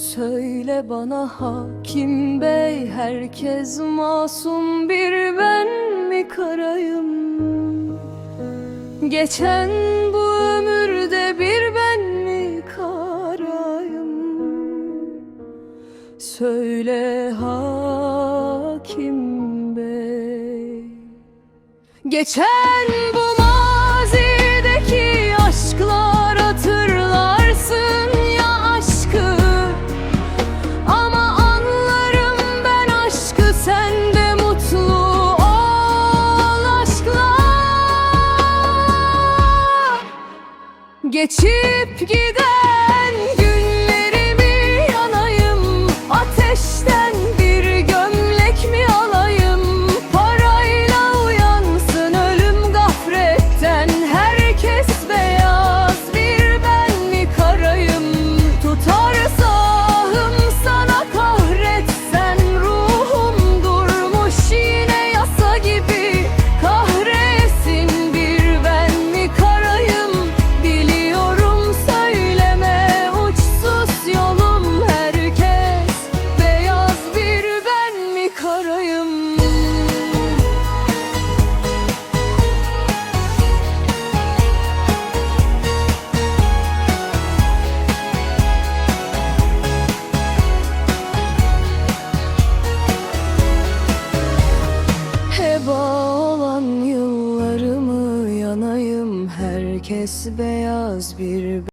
Söyle bana hakim bey Herkes masum bir ben mi karayım? Geçen bu ömürde bir ben mi karayım? Söyle hakim bey. Geçen bu Geçip gider kez beyaz bir